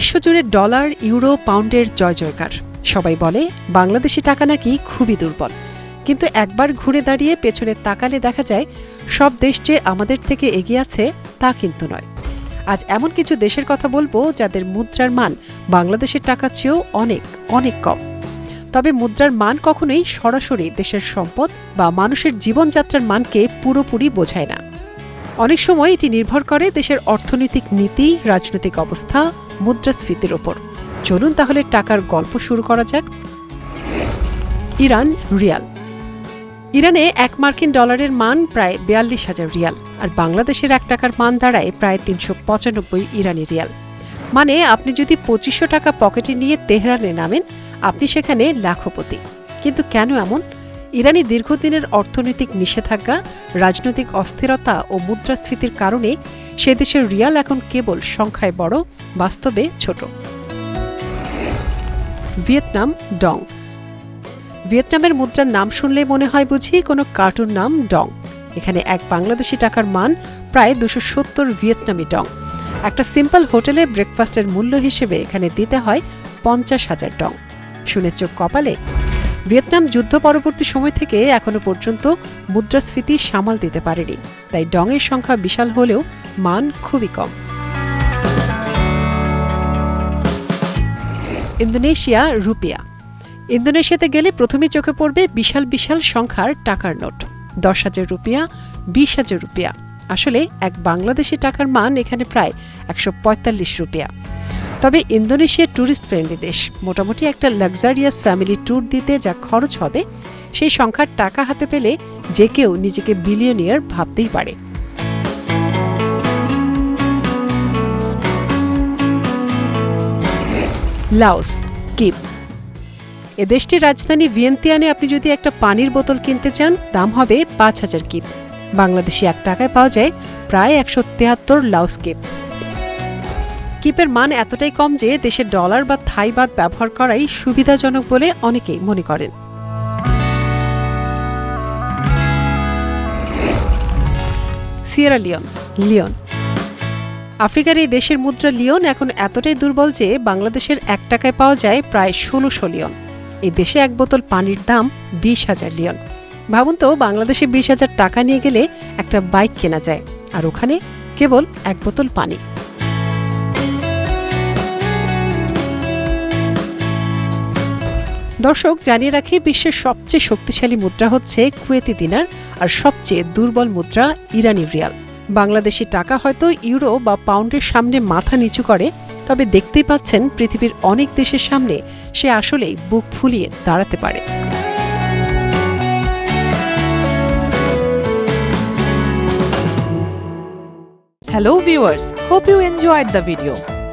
বিশ্বজুড়ে dollar, euro, পাউন্ডের জয় জয়কার সবাই বলে, বাংলাদেশি টাকা নাকি খুবই দুর্বল। কিন্তু একবার ঘুরে দাঁড়িয়ে পেছনে তাকালে দেখা যায়, সব দেশ যে আমাদের থেকে এগিয়ে আছে, তা কিন্তু নয়। আজ এমন কিছু দেশের কথা বলব, যাদের মুদ্রার মান বাংলাদেশের টাকার চেয়েও অনেক অনেক কম। তবে মুদ্রার মান কখনোই সরাসরি দেশের সম্পদ বা মানুষের জীবনযাত্রার মানকে পুরোপুরি বোঝায় না। অনেক সময় এটি নির্ভর করে দেশের অর্থনৈতিক নীতি, রাজনৈতিক অবস্থা মুদ্রাস্ফীতির ওপর। চলুন তাহলে টাকার গল্প শুরু করা যাক। Iran, rial. ইরানে এক মার্কিন ডলারের মান প্রায় বিয়াল্লিশ হাজার রিয়াল, আর বাংলাদেশের এক টাকার মান দাঁড়ায় প্রায় তিনশো পঁচানব্বই ইরানি রিয়াল। মানে আপনি যদি পঁচিশশো টাকা পকেটে নিয়ে তেহরানে নামেন, আপনি সেখানে লাখপতি। কিন্তু কেন এমন? ইরানি দীর্ঘদিনের অর্থনৈতিক নিষেধাজ্ঞা, রাজনৈতিক অস্থিরতা ও মুদ্রাস্ফীতির কারণে সে দেশের রিয়াল এখন কেবল সংখ্যায় বড়, বাস্তবে ছোট। Vietnam, dong. ভিয়েতনামের মুদ্রার নাম শুনলে মনে হয় বুঝি কোনো কার্টুন নাম ডং। এখানে এক বাংলাদেশি টাকার মান প্রায় দুশো সত্তর ভিয়েতনামি ডং। একটা সিম্পল হোটেলে ব্রেকফাস্টের মূল্য হিসেবে এখানে দিতে হয় পঞ্চাশ হাজার ডং। শুনে চোখ কপালে? ভিয়েতনাম যুদ্ধ পরবর্তী সময় থেকে এখনও পর্যন্ত মুদ্রাস্ফীতি সামাল দিতে পারেনি, তাই ডংয়ের সংখ্যা বিশাল হলেও মান খুবই কম। ইন্দোনেশিয়া, রুপিয়া। ইন্দোনেশিয়াতে গেলে প্রথমে চোখে পড়বে বিশাল বিশাল সংখ্যার টাকার নোট। দশ হাজার রুপিয়া, বিশ হাজার রুপিয়া। আসলে এক বাংলাদেশি টাকার মান এখানে প্রায় একশো পঁয়তাল্লিশ রুপিয়া। তবে ইন্দোনেশিয়া ট্যুরিস্ট ফ্রেন্ডলি দেশ। মোটামুটি একটা লাক্সারিয়াস ফ্যামিলি ট্যুর দিতে যা খরচ হবে, সেই সংখ্যার টাকা হাতে পেলে যে কেউ নিজেকে বিলিয়নিয়ার ভাবতেই পারে। Laos, keep. এ দেশটির রাজধানী ভিয়েন্তিয়ানে আপনি যদি একটা পানির বোতল কিনতে চান, দাম হবে পাঁচ হাজার কিপ। বাংলাদেশি এক টাকায় পাওয়া যায় প্রায় একশো তেহাত্তর লাউস কিপ। কিপের মান এতটাই কম যে দেশের ডলার বা থাই বাদ ব্যবহার করাই সুবিধাজনক বলে অনেকেই মনে করেন। সিয়েরা লিওন লিওন আফ্রিকার এই দেশের মুদ্রা লিওন এখন এতটাই দুর্বল যে বাংলাদেশের এক টাকায় পাওয়া যায় প্রায় ষোলোশো লিওন এই দেশে এক বোতল পানির দাম বিশ হাজার লিওন ভাবুন তো, বাংলাদেশে বিশ হাজার টাকা নিয়ে গেলে একটা বাইক কেনা যায়, আর ওখানে কেবল এক বোতল পানি। দর্শক, জানিয়ে রাখি বিশ্বের সবচেয়ে শক্তিশালী মুদ্রা হচ্ছে কুয়েতি দিনার আর সবচেয়ে দুর্বল মুদ্রা ইরানি রিয়াল। বাংলাদেশি টাকা হয়তো ইউরো বা পাউন্ডের সামনে মাথা নিচু করে, তবে দেখতেই পাচ্ছেন পৃথিবীর অনেক দেশের সামনে সে আসলেই বুক ফুলিয়ে দাঁড়াতে পারে। Hello viewers hope you enjoyed the video